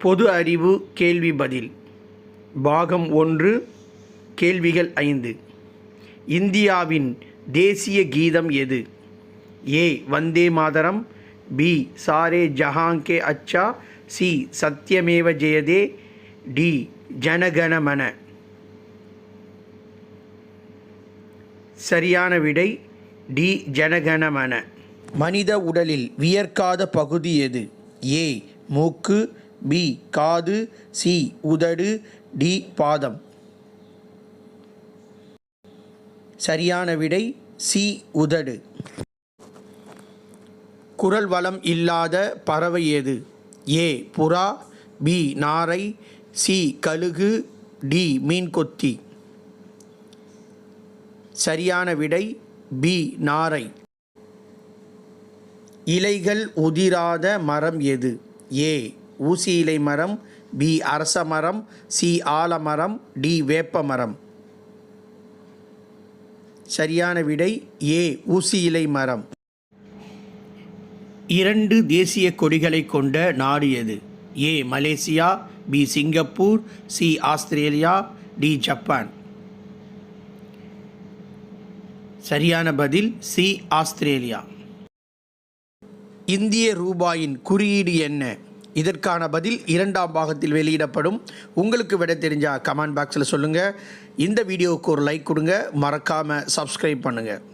பொது அறிவு கேள்வி பதில். பாகம் ஒன்று கேள்விகள் ஐந்து. இந்தியாவின் தேசிய கீதம் எது? A. Vande Mataram B. Saare Jahan se Achha C. Satyameva Jayate D. Jana Gana Mana சரியான விடை டி. ஜனகணமன மனித உடலில் வியர்க்காத பகுதி எது? ஏ. மூக்கு பி காது சி உதடு டி பாதம். சரியான விடை சி உதடு. குரல் வளம் இல்லாத பறவை எது ஏ புறா பி நாரை சி கழுகு டி மீன்கொத்தி. சரியான விடை பி நாரை. இலைகள் உதிராத மரம் எது ஏ ஊசி இலை மரம் பி அரச மரம் சி ஆலமரம் டி வேப்ப மரம். சரியான விடை ஏ ஊசி இலை மரம். இரண்டு தேசிய கொடிகளை கொண்ட நாடு எது? A Malaysia B Singapore C Australia D Japan. சரியான பதில் சி ஆஸ்திரேலியா. இந்திய ரூபாயின் குறியீடு என்ன? இதற்கான பதில் இரண்டாம் பாகத்தில் வெளியிடப்படும். உங்களுக்கு விட தெரிஞ்சால் கமெண்ட் பாக்ஸில் சொல்லுங்கள் இந்த வீடியோவுக்கு ஒரு லைக் கொடுங்க. மறக்காமல் சப்ஸ்கிரைப் பண்ணுங்கள்